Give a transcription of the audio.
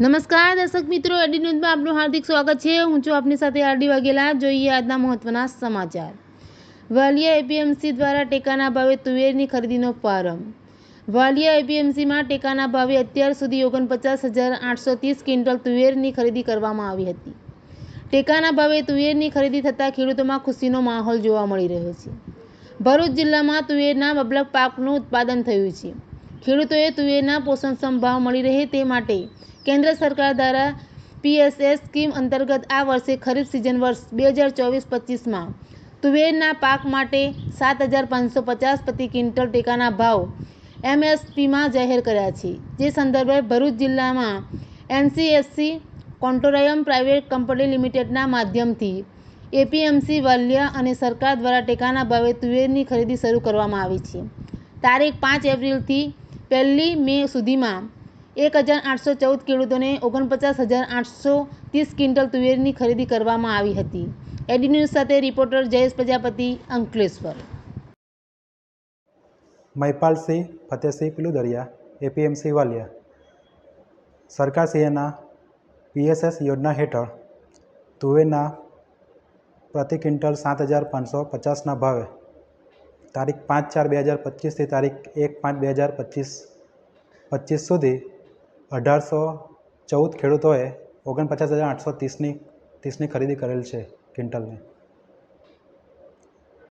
નમસ્કાર, દર્શક મિત્રો એડી ન્યૂઝમાં આપનું હાર્દિક સ્વાગત છે. હું છું આપની સાથે આરડી વાઘેલા. જોઈએ આજના મહત્વના સમાચાર. વાલિયા એપીએમસી દ્વારા ટેકાના ભાવે તુવેરની ખરીદીનો પ્રારંભ. વાલિયા એપીએમસીમાં ટેકાના ભાવે અત્યાર સુધી ઓગણપચાસ હજાર આઠસો ત્રીસ ક્વિન્ટલ તુવેરની ખરીદી કરવામાં આવી હતી. ટેકાના ભાવે તુવેરની ખરીદી થતાં ખેડૂતોમાં ખુશીનો માહોલ જોવા મળી રહ્યો છે. ભરૂચ જિલ્લામાં તુવેરના મબલક પાકનું ઉત્પાદન થયું છે. ખેડૂતોએ તુવેરના પોષણક્ષમ ભાવ મળી રહે તે માટે કેન્દ્ર સરકાર દ્વારા પીએસએસ સ્કીમ અંતર્ગત આ વર્ષે ખરીફ સિઝન વર્ષ બે હજાર ચોવીસ પચીસમાં તુવેરના પાક માટે સાત હજાર પાંચસો પચાસ પ્રતિ ક્વિન્ટલ ટેકાના ભાવ એમએસપીમાં જાહેર કર્યા છે. જે સંદર્ભે ભરૂચ જિલ્લામાં એનસીએસસી કોન્ટોરાયમ પ્રાઇવેટ કંપની લિમિટેડના માધ્યમથી એપીએમસી વાલિયા અને સરકાર દ્વારા ટેકાના ભાવે તુવેરની ખરીદી શરૂ કરવામાં આવી છે. તારીખ પાંચ એપ્રિલથી પહેલી મે સુધીમાં એક હજાર આઠસો ચૌદ ખેડૂતોને ઓગણપચાસ હજાર આઠસો ત્રીસ ક્વિન્ટલ તુવેરની ખરીદી કરવામાં આવી હતી. એડી ન્યૂઝ સાથે રિપોર્ટર જયેશ પ્રજાપતિ, અંકલેશ્વર. મહિપાલસિંહ ફતેહસિંહ પિલુદરિયા, એપીએમસી વાલિયા. સરકારશ્રીના પીએસએસ યોજના હેઠળ તુવેરના પ્રતિ ક્વિન્ટલ સાત હજાર પાંચસો પચાસના ભાવે તારીખ પાંચ ચાર બે હજાર પચીસથી તારીખ એક પાંચ બે હજાર પચીસ પચીસ સુધી અઢારસો ચૌદ ખેડૂતોએ ઓગણપચાસ હજાર આઠસો ત્રીસની ત્રીસની ખરીદી કરેલ છે ક્વિન્ટલની.